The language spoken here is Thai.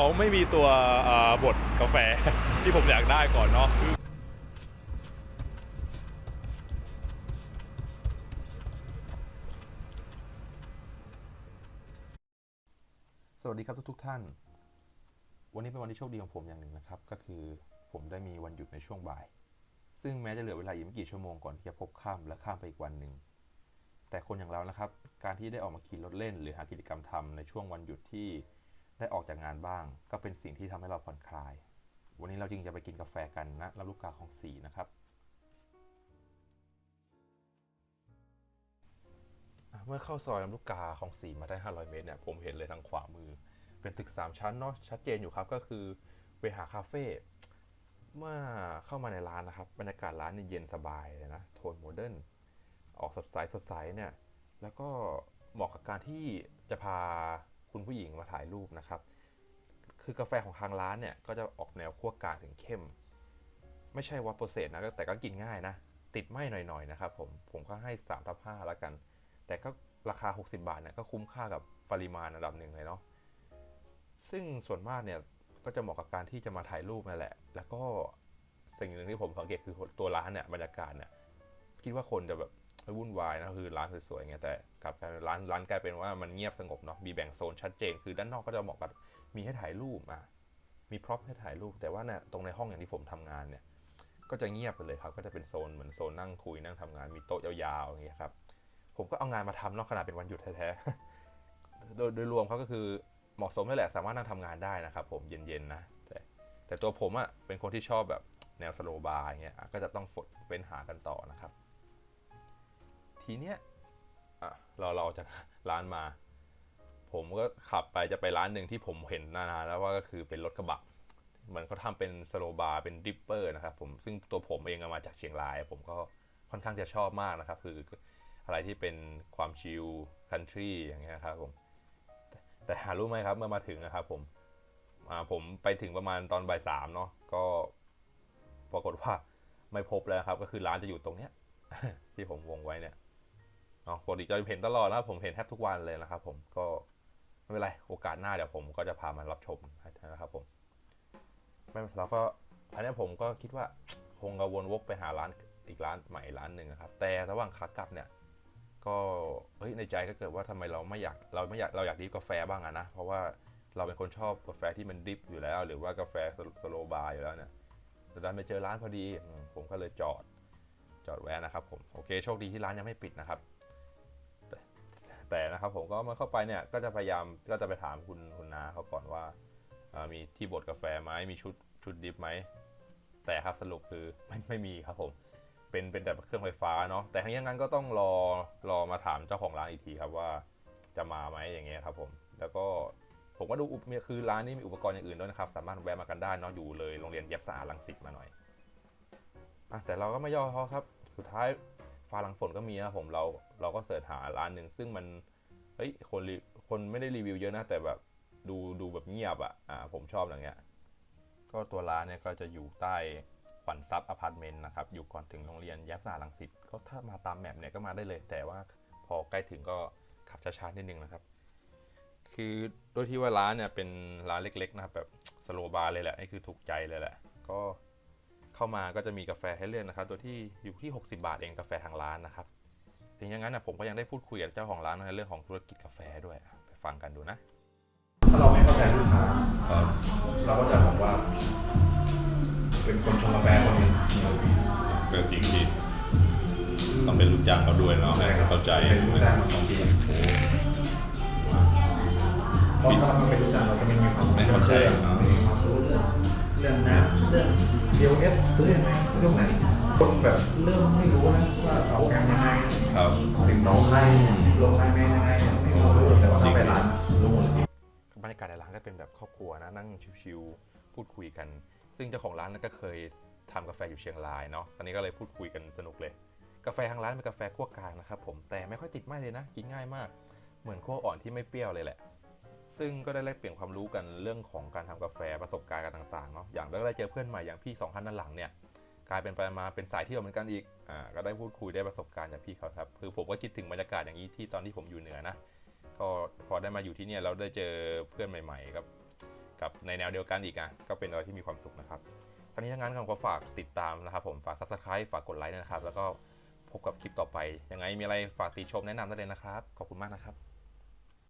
เขาไม่มีตัวบดกาแฟที่ผมอยากได้ก่อนเนาะสวัสดีครับทุกๆท่าน วันนี้เป็นวันที่โชคดีของผมอย่างหนึ่งนะครับ ก็คือผมได้มีวันหยุดในช่วงบ่าย ซึ่งแม้จะเหลือเวลาอีกไม่กี่ชั่วโมงก่อนที่จะพบค่ำและข้ามไปอีกวันหนึ่งแต่คนอย่างเรานะครับ การที่ได้ออกมาขี่รถเล่น หรือหากิจกรรมทำในช่วงวันหยุดที่ ได้ออกจากงานบ้าง ก็เป็นสิ่งที่ทำให้เราผ่อนคลาย วันนี้เราจึงจะไปกินกาแฟกันณลำลูกกาของสีนะครับเมื่อเข้าซอยลำลูกกาของสีมาได้ 500 เมตรเนี่ยผมเห็นเลยทางขวามือ เป็นตึก 3 ชั้นเนาะชัดเจนอยู่ครับก็คือเวหาคาเฟ่เมื่อเข้ามาในร้านนะครับ บรรยากาศร้านนี่เย็นสบายเลยนะโทนโมเดิร์นออกสดใสสดใสเนี่ยแล้วก็เหมาะกับการที่จะพา คุณผู้หญิงมาถ่ายรูปนะครับ คือกาแฟของทางร้านเนี่ยก็จะออกแนวคั่วกลางถึงเข้ม ไม่ใช่ว่าโปรเซสนะแต่ก็กินง่ายนะ ติดไหม่หน่อยๆนะครับผมผมก็ให้3ทับ5แล้วกัน แต่ก็ราคา 60 บาทเนี่ยก็คุ้มค่ากับปริมาณระดับหนึ่งเลยเนาะซึ่งส่วนมากเนี่ยก็จะเหมาะกับการที่จะมาถ่ายรูปนั่นแหละ แล้วก็สิ่งหนึ่งที่ผมสังเกตคือตัวร้านเนี่ยบรรยากาศเนี่ยคิดว่าคนจะแบบ วุ่นวายนะคือร้านสวยๆไงแต่กลับกลายเป็นร้านร้านกลายเป็นว่ามันเงียบสงบเนาะมีแบ่งโซนชัดเจน คือด้านนอกก็จะเหมาะกับมีให้ถ่ายรูปอะมีพร็อพให้ถ่ายรูป แต่ว่าเนี่ยตรงในห้องอย่างที่ผมทำงานเนี่ย ก็จะเงียบไปเลยครับ ก็จะเป็นโซนเหมือนโซนนั่งคุยนั่งทำงานมีโต๊ะยาวๆอย่างเงี้ยครับ ผมก็เอางานมาทำนอกขนาดเป็นวันหยุดแท้ๆโดยโดยรวมเขาก็คือเหมาะสมนั่นแหละสามารถนั่งทำงานได้นะครับ ผมเย็นๆนะแต่แต่ตัวผมอะ่ะเป็นคนที่ชอบแบบแนวสโลบาร์อย่างเงี้ยก็จะต้องฝดเว้นหากันต่อนะครับ ทีเนี้ยเราเราจากร้านมา ผมก็ขับไปจะไปร้านหนึ่งที่ผมเห็นนานๆแล้วว่าก็คือเป็นรถกระบะเหมือนเขาทำเป็นสโลบาร์เป็นดิปเปอร์นะครับผมซึ่งตัวผมเองมาจากเชียงราย ผมก็ค่อนข้างจะชอบมากนะครับ คืออะไรที่เป็นความชิลคันทรีอย่างเงี้ยครับผมแต่หารู้ไหมครับเมื่อมาถึงนะครับผมอ่าผมไปถึงประมาณตอนบ่ายสามเนาะก็ปรากฏว่าไม่พบแล้วครับ ก็คือร้านจะอยู่ตรงเนี้ย เนาะปกติจะเห็นตลอดนะผมเห็นแทบทุกวันเลยนะครับ ผมก็ไม่เป็นไรโอกาสหน้าเดี๋ยวผมก็จะพามารับชมนะครับผมไม่แล้วก็อันนี้ผมก็คิดว่าคงกระวนวกไปหาร้านอีกร้านใหม่ร้านหนึ่งนะครับ แต่ระหว่างขากลับเนี่ย ก็เฮ้ยในใจก็เกิดว่าทำไมเราไม่อยากเราไม่อยากเราอยากดิฟกาแฟบ้างอะนะเพราะว่าเราเป็นคนชอบกาแฟที่มันดิฟอยู่แล้ว หรือว่ากาแฟสโลบาร์อยู่แล้วเนี่ยแต่ดันไปเจอร้านพอดีผมก็เลยจอดจอดแวะนะครับผมโอเคโชคดีที่ร้านยังไม่ปิดนะครับ แต่นะครับผมก็มาเข้าไปเนี่ยก็จะพยายามก็จะไปถามคุณคุณนาเขาก่อนว่าามีที่บดกาแฟไหมมีชุดชุดดิฟไหมแต่ครับสรุปคือไม่ไม่มีครับผมเป็นเป็นแต่เครื่องไฟฟ้าเนาะแต่ทั้งนี้ทั้งนั้นก็ต้องรอรอมาถามเจ้าของร้านอีกทีครับว่าจะมาไหมอย่างเงี้ยครับผมแล้วก็ผมก็ดูอุปมีคือร้านนี้มีอุปกรณ์อย่างอื่นด้วยนะครับ สามารถแวะมากันได้เนาะอยู่เลยโรงเรียนเย็บสะอาดลังสิตมาหน่อยอะแต่เราก็ไม่ย่อท้อครับ สุดท้าย ฟ้าหลังฝนก็มีนะผมเราเราก็เสิร์ชหาร้านหนึ่งซึ่งมันเฮ้ยคนรีคนไม่ได้รีวิวเยอะนะแต่แบบดูดูแบบเงียบอะอะผมชอบอย่างเงี้ยก็ตัวร้านเนี่ยก็จะอยู่ใต้ขวัญทรัพย์อพาร์ตเมนต์นะครับอยู่ก่อนถึงโรงเรียนยักษ์สาลังสิตก็ถ้ามาตามแมปเนี่ยก็มาได้เลย แต่ว่าพอใกล้ถึงก็ขับช้าๆนิดนึงนะครับ คือโดยที่ว่าร้านเนี่ยเป็นร้านเล็กๆนะครับแบบสโลบาร์เลยแหละนี่คือถูกใจเลยแหละ ก็ เข้ามาก็จะมีกาแฟให้เลือกนะครับโดยที่อยู่ที่ 60 บาทเองกาแฟทางร้านนะครับถึงอย่างนั้นนะผมก็ยังได้พูดคุยกับเจ้าของร้านในเรื่องของธุรกิจกาแฟด้วยไปฟังกันดูนะ ถ้าเราไม่เข้าใจลูกค้าเราก็จะบอกว่า เป็นคนชงกาแฟคนหนึ่งก็จริงที่ต้องเป็นลูกจ้างเขาด้วยเนาะให้เข้าใจเป็นลูกจ้างมาสองปีเพราะถ้าเราไม่เป็นลูกจ้างเราจะไม่มีความไม่เข้าใจไม่มีความรู้เรื่อง เรื่องน้ำเรื่องเดียวเอสซื้อยังไงเรื่องไหนคนแบบเริ่มไม่รู้นะว่าเอาแกงยังไงครับถึงหนองไข่ลงไข่แม่ยังไงไม่รู้แต่ว่าถ้าไปร้านรู้หมดบรรยากาศในร้านก็เป็นแบบครอบครัวนะนั่งชิวๆพูดคุยกัน ซึ่งเจ้าของร้านนั้นก็เคยทำกาแฟอยู่เชียงรายเนาะตอนนี้ก็เลยพูดคุยกันสนุกเลย กาแฟทางร้านเป็นกาแฟคั่วกลางนะครับผมแต่ไม่ค่อยติดไม่เลยนะกินง่ายมาก เหมือนคั่วอ่อนที่ไม่เปรี้ยวเลยแหละ ซึ่งก็ได้แลกเปลี่ยนความรู้กันเรื่องของการทำกาแฟประสบการณ์กันต่างๆเนาะอย่างก็ได้เจอเพื่อนใหม่อย่างพี่สองท่านด้านหลังเนี่ยกลายเป็นไปมาเป็นสายเที่ยวเหมือนกันอีกอ่าก็ได้พูดคุยได้ประสบการณ์จากพี่เขาครับคือผมก็คิดถึงบรรยากาศอย่างนี้ที่ตอนที่ผมอยู่เหนือนะก็พอได้มาอยู่ที่เนี่ยเราได้เจอเพื่อนใหม่ๆกับกับในแนวเดียวกันอีกอะก็เป็นอะไรที่มีความสุขนะครับทั้งนี้ทั้งนั้นผมก็ฝากติดตามนะครับผมฝาก subscribe ฝากกดไลค์นะครับ แล้วก็พบกับคลิปต่อไป ยังไงมีอะไรฝากติชมแนะนำได้เลยนะครับ ขอบคุณมากนะครับ